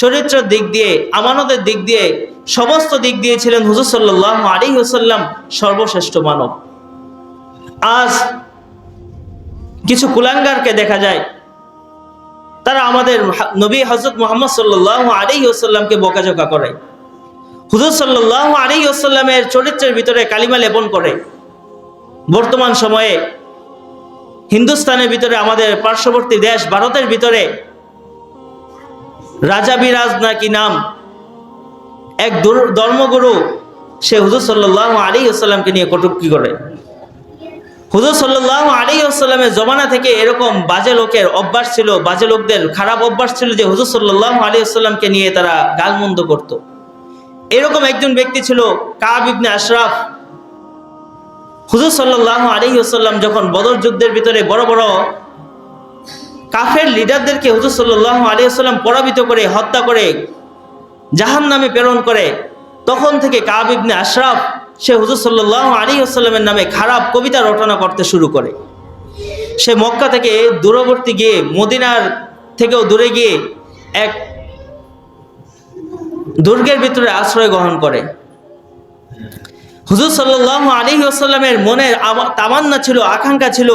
চরিত্রের দিক দিয়ে, আমানতের দিক দিয়ে, সমস্ত দিক দিয়ে ছিলেন হুজুর সাল্লাহ আলী হুসাল্লাম সর্বশ্রেষ্ঠ মানব। আজ কিছু কুলাঙ্গারকে দেখা যায়, তারা আমাদের নবী হজরত মোহাম্মদ সাল্লাহ আলী ওসাল্লামকে বকাঝকা করে। হুজুর সাল্লাহ আলী ওসাল্লামের চরিত্রের ভিতরে কালিমা লেপন করে। বর্তমান সময়ে হিন্দুস্তানের ভিতরে আমাদের পার্শ্ববর্তী দেশ ভারতের ভিতরে রাজা বিরাজ নাকি নাম? এক ধর্মগুরু, সে হুজুর সাল্লাহ আলী ওসাল্লামকে নিয়ে কটুক্তি করে। হুজুর সাল্লাহ আলী আসসালামের জমানা থেকে এরকম বাজে লোকের অভ্যাস ছিল, বাজে লোকদের খারাপ অভ্যাস ছিল যে হুজুর সাল্লাহ আলী আসসালামকে নিয়ে তারা গালমন্দ করত। এরকম একজন ব্যক্তি ছিল কাব ইবনে আশরাফ। হুজুর সাল্লাহ আলী আসাল্লাম যখন বদর যুদ্ধের ভিতরে বড় বড় কাফের লিডারদেরকে হুজুর সাল্লাহ আলী আসসালাম পরাবিত করে, হত্যা করে জাহান নামে প্রেরণ করে, তখন থেকে কাব ইবনে আশরাফ, সে হুজুর সাল্লাহ আলী আসসালামের নামে খারাপ কবিতা রচনা করতে শুরু করে। সে মক্কা থেকে দূরবর্তী গিয়ে, মদিনার থেকেও দূরে গিয়ে এক দুর্গের ভিতরে আশ্রয় গ্রহণ করে। হুজুর সাল্লাহ আলী আসাল্লামের মনের তামান্না ছিল, আকাঙ্ক্ষা ছিল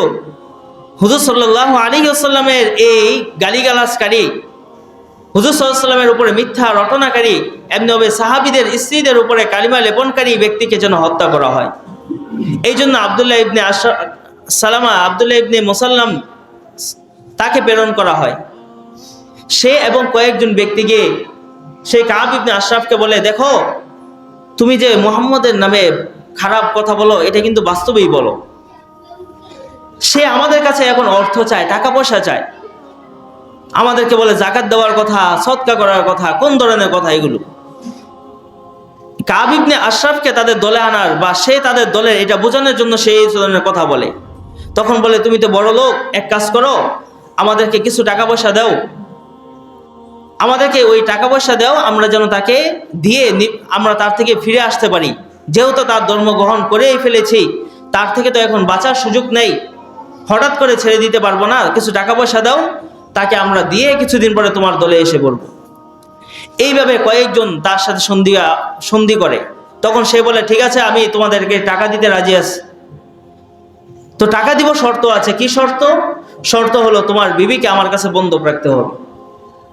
হুজুর সাল্লাহ আলী আসাল্লামের এই গালিগালাসকারী হুজুর সাল্লামের উপরে মিথ্যা রটনাকারী, এমনি হবে সাহাবিদের, স্ত্রীদের উপরে কালিমা লেপনকারী ব্যক্তিকে যেন হত্যা করা হয়। এই জন্য আবদুল্লাহ ইবনে আশা, সালামা, আবদুল্লাহ ইবনে মুসাল্লাম তাকে প্রেরণ করা হয়। সে এবং কয়েকজন ব্যক্তিকে সেই কাব ইবনে আশরাফকে বলে, দেখো, তুমি যে মোহাম্মদের নামে খারাপ কথা বলো, এটা কিন্তু বাস্তবেই বলো। সে আমাদের কাছে এখন অর্থ চায়, টাকা পয়সা চায়। আমাদেরকে বলে জাকাত দেওয়ার কথা সৎকা করার কথা, কোন ধরনের কথা এগুলো? কাবিবনে আশরাফকে তাদের দলে আনার বা সে তাদের দলের এটা বোঝানোর জন্য সে এই ধরনের কথা বলে। তখন বলে, তুমি তো বড় লোক, এক কাজ করো, আমাদেরকে কিছু টাকা পয়সা দাও। আমাদেরকে ওই টাকা পয়সা দাও, আমরা যেন তাকে দিয়ে আমরা তার থেকে ফিরে আসতে পারি। যেহেতু তার ধর্ম গ্রহণ করেই ফেলেছি, তার থেকে তো এখন বাঁচার সুযোগ নেই। হঠাৎ করে ছেড়ে দিতে পারব না, কিছু টাকা পয়সা দাও, তাকে আমরা দিয়ে কিছুদিন পরে তোমার দলে এসে পড়ব। এইভাবে কয়েকজন তার সাথে সন্ধি সন্ধি করে। তখন সে বলে, ঠিক আছে, আমি তোমাদেরকে টাকা দিতে রাজি আছি। তো টাকা দিব শর্ত আছে। কি শর্ত? শর্ত হলো তোমার বিবিকে আমার কাছে বন্ধক রাখতে হবে।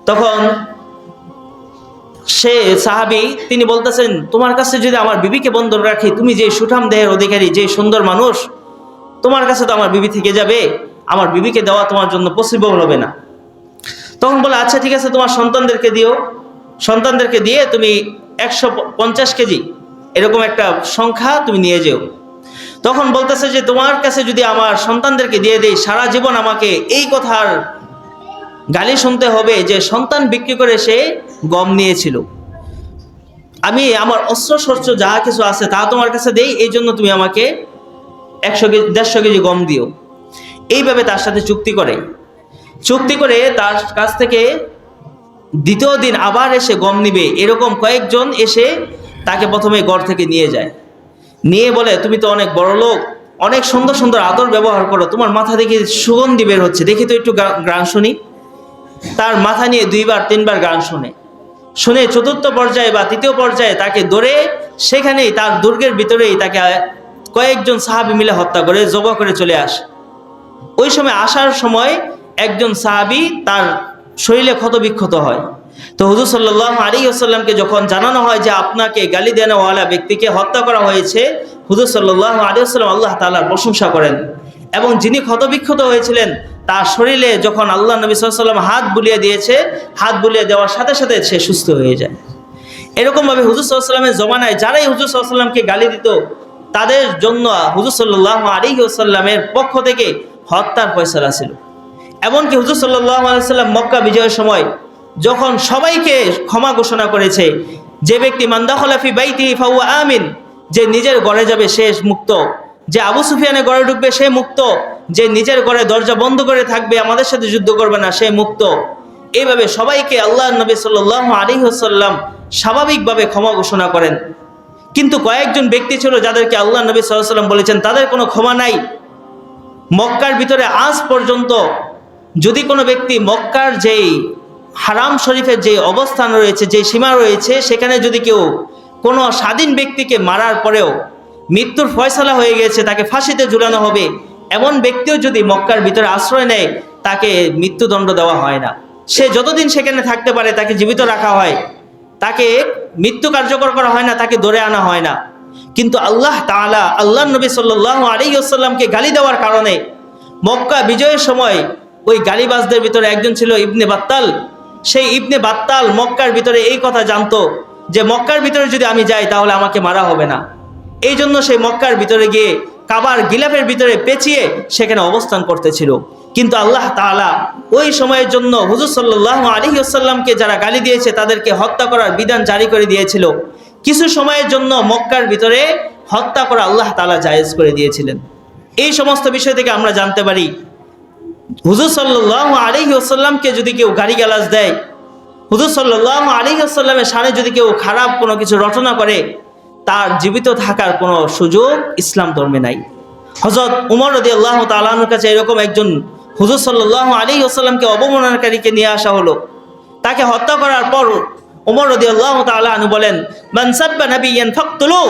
তখন সে সাহাবি, তিনি বলতেছেন, তোমার কাছে যদি আমার বিবিকে বন্ধন রাখি, তুমি যে সুঠাম দেহের অধিকারী যে সুন্দর মানুষ তোমার কাছে তো আমার বিবি থেকে যাবে, আমার বিবিকে দেওয়া তোমার জন্য পসিবল হবে না। তখন বলে আচ্ছা ঠিক আছে, তোমার সন্তানদেরকে দিও। সন্তানদেরকে দিয়ে তুমি একশো পঞ্চাশ কেজি এরকম একটা সংখ্যা তুমি নিয়ে যেও। তখন বলতেছে যে, তোমার কাছে যদি আমার সন্তানদেরকে দিয়ে দেই, সারা জীবন আমাকে এই কথার গালি শুনতে হবে যে, সন্তান বিক্রি করে সে গম নিয়েছিল। আমি, আমার অস্ত্র শস্ত্র যা কিছু আছে তা তোমার কাছে দেই, এই জন্য তুমি আমাকে একশো কেজি, দেড়শো কেজি গম দিও। এইভাবে তার সাথে চুক্তি করে। চুক্তি করে তার কাছ থেকে দ্বিতীয় দিন আবার এসে গম নিবে। এরকম কয়েকজন এসে তাকে প্রথমে গড় থেকে নিয়ে যায়। নিয়ে বলে, তুমি তো অনেক বড় লোক, অনেক সুন্দর সুন্দর আদর ব্যবহার করো। তোমার মাথা দেখি সুগন্ধি বের হচ্ছে। দেখি তো একটু গান শুনি। তার মাথা নিয়ে দুইবার, তিনবার গান শুনে। শুনে চতুর্থ পর্যায়ে বা তৃতীয় পর্যায়ে তাকে ধরে সেখানেই, তার দুর্গের ভিতরেই তাকে কয়েকজন সাহাবি মিলে হত্যা করে, জবা করে চলে আসে। ওই সময় আসার সময় একজন সাহাবি তার শরীরে ক্ষত বিক্ষত হয়। তো হুজুর সাল্লাহ আলী আসাল্লামকে যখন জানানো হয় যে আপনাকে গালি দেনওয়ালা ব্যক্তিকে হত্যা করা হয়েছে, হুজুর সাল্লাহ আলী আল্লাহ তালার প্রশংসা করেন এবং যিনি ক্ষতবিক্ষত হয়েছিলেন, তার শরীরে যখন আল্লাহ নবী সাল্লাম হাত বুলিয়ে দিয়েছে, হাত বুলিয়ে দেওয়ার সাথে সাথে সে সুস্থ হয়ে যায়। এরকমভাবে হুজুর সাল্লামের জমানায় যারাই হুজুর সাল্লামকে গালি দিত তাদের জন্য হুজুর সাল্লাহ আলী সাল্লামের পক্ষ থেকে হত্যার ফয়সলা ছিল। এমনকি হুজুর সাল্লাহ আলাইসাল্লাম মক্কা বিজয়ের সময় যখন সবাইকে ক্ষমা ঘোষণা করেছে, যে ব্যক্তি মান্দাখলাফি বাইতি ফাউ আমিন, যে নিজের গড়ে যাবে সে মুক্ত। যে আবু সুফিয়ানের গড়ে ঢুকবে সে মুক্ত। যে নিজের ঘরে দরজা বন্ধ করে থাকবে আমাদের সাথে যুদ্ধ করবে না, সে মুক্ত। এইভাবে সবাইকে আল্লাহ নবী সাল্লাহ আলী সাল্লাম স্বাভাবিকভাবে ক্ষমা ঘোষণা করেন। কিন্তু কয়েকজন ব্যক্তি ছিল যাদেরকে আল্লাহ নবী সাল্লাম বলেছেন, তাদের কোনো ক্ষমা নাই। মক্কার ভিতরে আজ পর্যন্ত যদি কোনো ব্যক্তি মক্কার যেই হারাম শরীফের যে অবস্থান রয়েছে যে সীমা রয়েছে, সেখানে যদি কেউ কোনো স্বাধীন ব্যক্তিকে মারার পরেও মৃত্যুর ফয়সালা হয়ে গেছে, তাকে ফাঁসিতে ঝুলানো হবে, এমন ব্যক্তিও যদি মক্কার ভিতরে আশ্রয় নেয়, তাকে মৃত্যুদণ্ড দেওয়া হয় না। সে যতদিন সেখানে থাকতে পারে, তাকে জীবিত রাখা হয়। তাকে মৃত্যু কার্যকর করা হয় না, তাকে ধরে আনা হয় না। কিন্তু আল্লাহ তাআলা আল্লাহ নবী সাল্লাহ আলী আসাল্লামকে গালি দেওয়ার কারণে মক্কা বিজয়ের সময় ওই গালিবাজদের ভিতরে একজন ছিল ইবনে বাত্তাল। সেই ইবনে বাত্তাল মক্কার ভিতরে এই কথা জানতো যে, মক্কার ভিতরে যদি আমি যাই, তাহলে আমাকে মারা হবে না। এই জন্য সেই মক্কার ভিতরে গিয়ে কাবার গিলাফের ভিতরে পেঁচিয়ে সেখানে অবস্থান করতেছিল। কিন্তু আল্লাহ তাআলা ওই সময়ের জন্য হুজুর সাল্লাহ আলী আসাল্লামকে যারা গালি দিয়েছে, তাদেরকে হত্যা করার বিধান জারি করে দিয়েছিল। কিছু সময়ের জন্য মক্কার ভিতরে হত্যা করা আল্লাহ তালা জায়েজ করে দিয়েছিলেন। এই সমস্ত বিষয় থেকে আমরা জানতে পারি, হুজুর সাল্লাহ আলী আসাল্লামকে যদি কেউ গাড়ি গালাজ দেয়, হুজুর সাল্লাহ আলী আসাল্লামের সামনে যদি কেউ খারাপ কোনো কিছু রচনা করে, তার জীবিত থাকার কোনো সুযোগ ইসলাম ধর্মে নাই। হজরত উমর রদি আল্লাহ তালানোর কাছে এরকম একজন হুজুর সাল্লাহ আলী আসাল্লামকে অবমাননাকারীকে নিয়ে আসা হলো। তাকে হত্যা করার পর উমর রদি আল্লাহ তালু বলেন মানসাব্বা নবী ফক্তুলু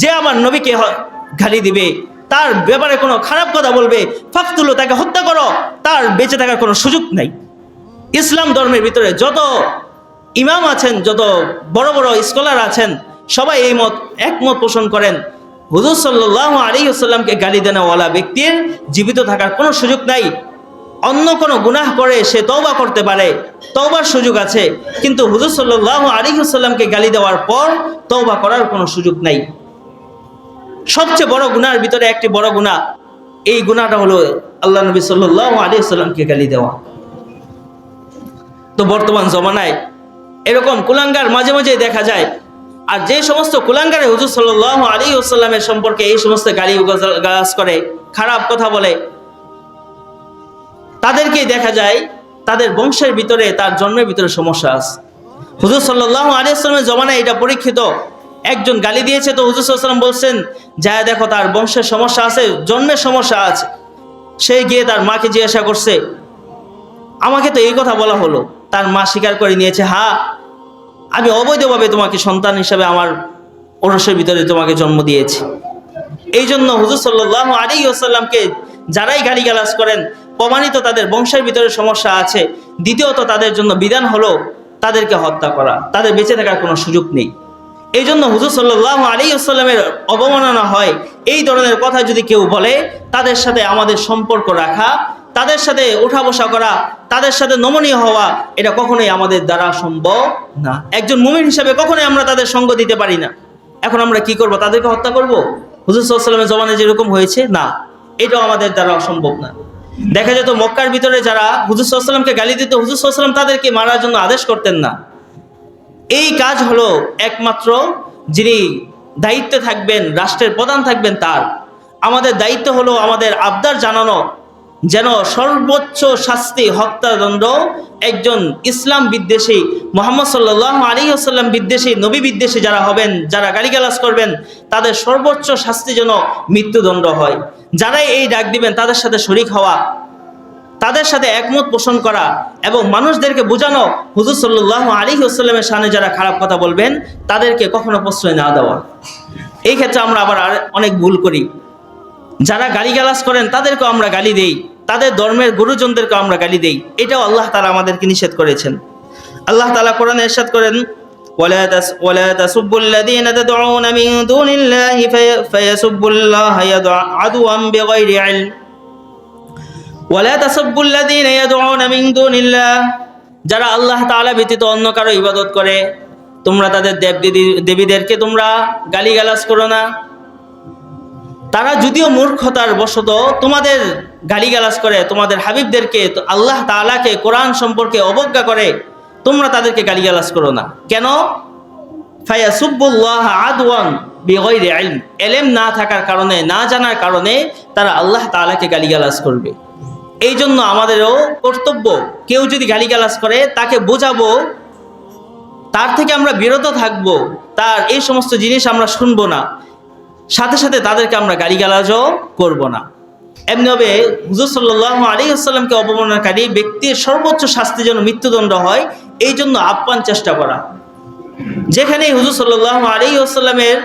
যে আমার নবীকে গালি দিবে, তার ব্যাপারে কোনো খারাপ কথা বলবে, ফাকতুলো, তাকে হত্যা করো, তার বেঁচে থাকার কোনো সুযোগ নাই। ইসলাম ধর্মের ভিতরে যত ইমাম আছেন, যত বড় বড় স্কলার আছেন, সবাই এই মত একমত পোষণ করেন। হুজুর সাল্লাহ আলী আসাল্লামকে গালি দেনাওয়ালা ব্যক্তির জীবিত থাকার কোনো সুযোগ নাই। অন্য কোনো গুনাহ করে সে তওবা করতে পারে, তওবার সুযোগ আছে, কিন্তু হুজুর সাল্লাহ আলী আসাল্লামকে গালি দেওয়ার পর তওবা করার কোনো সুযোগ নাই। সবচেয়ে বড় গুনার ভিতরে একটি বড় গুনাহ, এই গুনাহটা হলো আল্লাহ নবী সাল্লাহ আলী আসাল্লামকে গালি দেওয়া। তো বর্তমান জমানায় এরকম কুলাঙ্গার মাঝে মাঝে দেখা যায় আর যে সমস্ত কুলাঙ্গারে হুজুর সাল্লাহ আলী আসাল্লামের সম্পর্কে এই সমস্ত গালি গাছ করে, খারাপ কথা বলে, তাদেরকেই দেখা যায় তাদের বংশের ভিতরে, তার জন্মের ভিতরে সমস্যা আছে। হুজুর সাল্লাহ আলী আসলামের জমানায় এটা পরীক্ষিত। একজন গালি দিয়েছে তো হুজুর সাল্লাম বলছেন, যা দেখো তার বংশের সমস্যা আছে, জন্মের সমস্যা আছে। সে গিয়ে তার মাকে জিজ্ঞাসা করছে, আমাকে তো এই কথা বলা হলো, তার মা স্বীকার করে নিয়েছে, হা আমি অবৈধভাবে তোমাকে সন্তান হিসাবে আমার ওরসের ভিতরে তোমাকে জন্ম দিয়েছি। এই জন্য হুজুর সাল্লাহ আলী আসাল্লামকে যারাই গালিগালাজ করেন, প্রমাণিত তাদের বংশের ভিতরে সমস্যা আছে, দ্বিতীয়ত তাদের জন্য বিধান হলো তাদেরকে হত্যা করা, তাদের বেঁচে থাকার কোনো সুযোগ নেই। এই জন্য হুজুর সাল্লাহ আলী আসাল্লামের অবমাননা হয়। এই ধরনের কথা যদি কেউ বলে, তাদের সাথে আমাদের সম্পর্ক রাখা তাদের সাথে ওঠা বসা করা, তাদের সাথে নমনীয় হওয়া, এটা কখনোই আমাদের দ্বারা সম্ভব না। একজন মুমিন হিসাবে কখনোই আমরা তাদের সঙ্গ দিতে পারি না। এখন আমরা কি করব? তাদেরকে হত্যা করব? হুজুর সাল্লামের জমানে যেরকম হয়েছে, না। এটাও আমাদের দ্বারা অসম্ভব না। দেখা যেত মক্কার ভিতরে যারা হুজুর সাল্লামকে গালি দিত, হুজুর সাল্লাম তাদেরকে মারার জন্য আদেশ করতেন না। এই কাজ হলো একমাত্র যিনি দায়িত্বে থাকবেন, রাষ্ট্রের প্রধান থাকবেন তার। আমাদের দায়িত্ব হলো আমাদের আবদার জানানো যেন সর্বোচ্চ শাস্তি হত্যাদণ্ড একজন ইসলাম বিদ্বেষী, মোহাম্মদ সাল্লাহ আলী আসাল্লাম বিদ্বেষী, নবী বিদ্বেষী যারা হবেন, যারা গালিগালাজ করবেন, তাদের সর্বোচ্চ শাস্তি যেন মৃত্যুদণ্ড হয়। যারাই এই ডাক দিবেন, তাদের সাথে শরিক হওয়া, তাদের সাথে একমত পোষণ করা এবং মানুষদেরকে বোঝানো, হুজুর সাল্লাহ আলী আসসালামের সামনে যারা খারাপ কথা বলবেন, তাদেরকে কখনো প্রশ্রয় না দেওয়া। এই ক্ষেত্রে আমরা আবার অনেক ভুল করি। যারা গালিগালাজ করেন, তাদেরকেও আমরা গালি দেই। তাদের ধর্মের গুরুজনদেরকেও আমরা গালি দেই এটাও আল্লাহ তালা আমাদেরকে নিষেধ করেছেন আল্লাহ তালা কোরআনে এরশাদ করেন ولا تس ولا تسبوا الذين تدعون من دون الله في فيسبوا الله يدع- عدوا بغير علم ولا تسبوا الذين يدعون من دون الله যারা আল্লাহ তাআলা ব্যতীত অন্য কারো ইবাদত করে তোমরা তাদের দেব দেবী- দেবীদেরকে তোমরা গালিগালাজ করো না তারা যদিও মূর্খতার বশত তোমাদের গালিগালাজ করে, তোমাদের হাবিবদেরকে, আল্লাহ তাআলাকে কোরআন সম্পর্কে অবজ্ঞা করে, তোমরা তাদেরকে গালিগালাজ করো না। কেন? ফায়াসুব্বুল্লাহ আদওয়ান বিগৈরি ইলম। এলেম না থাকার কারণে, না জানার কারণে তারা আল্লাহ তাআলাকে গালিগালাজ করবে। এই জন্য আমাদেরও কর্তব্য, কেউ যদি গালিগালাজ করে, তাকে বোঝাবো, তার থেকে আমরা বিরত থাকব, তার এই সমস্ত জিনিস আমরা শুনব না। সাথে সাথে তাদেরকে আমরা গালিগালাজও করব না। এমনিভাবে হুজুর সাল্লাহ আলী আসসালামকে অবমাননাকারী ব্যক্তির সর্বোচ্চ শাস্তি যেন মৃত্যুদণ্ড হয়, এই জন্য আপ্যান চেষ্টা করা। যেখানে হুজুর সাল্লাহ আলী আসসালামের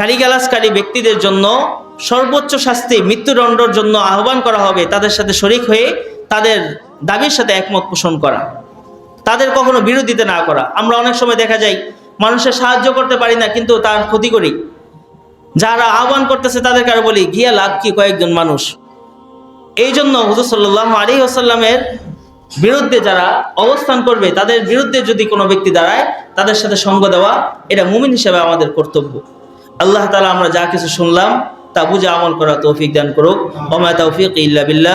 গালিগালাজকারী ব্যক্তিদের জন্য সর্বোচ্চ শাস্তি মৃত্যুদণ্ডের জন্য আহ্বান করা হবে, তাদের সাথে শরিক হয়ে তাদের দাবির সাথে একমত পোষণ করা। তাদের কখনো বিরোধিতা না করা। আমরা অনেক সময় দেখা যায়, মানুষের সাহায্য করতে পারি না, কিন্তু তার ক্ষতি করি। যারা আহ্বান করতেছে তাদেরকে আর বলি, গিয়া লাভ কি কয়েকজন মানুষ? এই জন্য হুজুর সাল্লাহ আলী আসাল্লামের বিরুদ্ধে যারা অবস্থান করবে, তাদের বিরুদ্ধে যদি কোনো ব্যক্তি দাঁড়ায়, তাদের সাথে সঙ্গ দেওয়া, এটা মুমিন হিসেবে আমাদের কর্তব্য। আল্লাহ তালা আমরা যা কিছু শুনলাম, তা বুঝে আমল করা তৌফিক দান করুক। অমায় তৌফিক ইল্লা বিল্লাহ।